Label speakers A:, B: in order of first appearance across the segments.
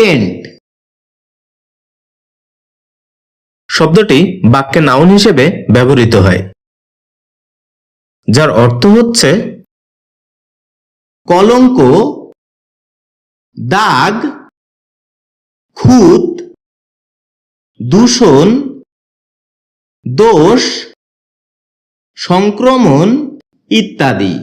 A: Tent.
B: শব্দটি বাক্যে noun হিসেবে ব্যবহৃত হয়, যার অর্থ হচ্ছে
A: কলঙ্ক, দাগ, খুঁত, দূষণ, দোষ, সংক্রমণ ইত্যাদি।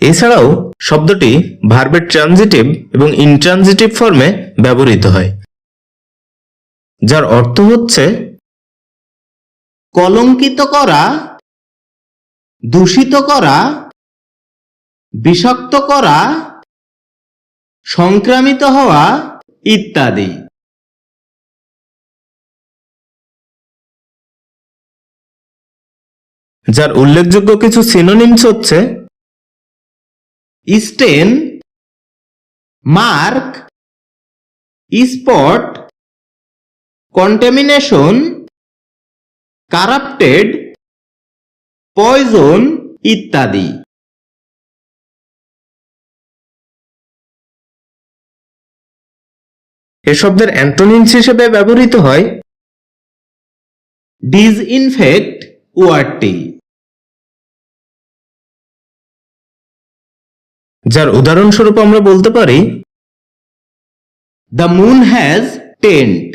B: এছাড়াও শব্দটি ভার্বের ট্রানজিটিভ এবং ইনট্রানজিটিভ ফর্মে ব্যবহৃত হয় যার অর্থ হচ্ছে
A: কলঙ্কিত করা দূষিত করা বিষাক্ত করা সংক্রামিত হওয়া ইত্যাদি।
B: যার উল্লেখযোগ্য কিছু সিনোনিমস হচ্ছে
A: stain mark spot contamination, corrupted, poison ইত্যাদি।
B: এ শব্দের অ্যান্টোনিমস হিসেবে ব্যবহৃত হয়
A: ডিসইনফেক্ট ওয়ার্ডটি।
B: যার উদাহরণস্বরূপ আমরা বলতে পারি
A: দ্য মুন হ্যাজ টেন্ট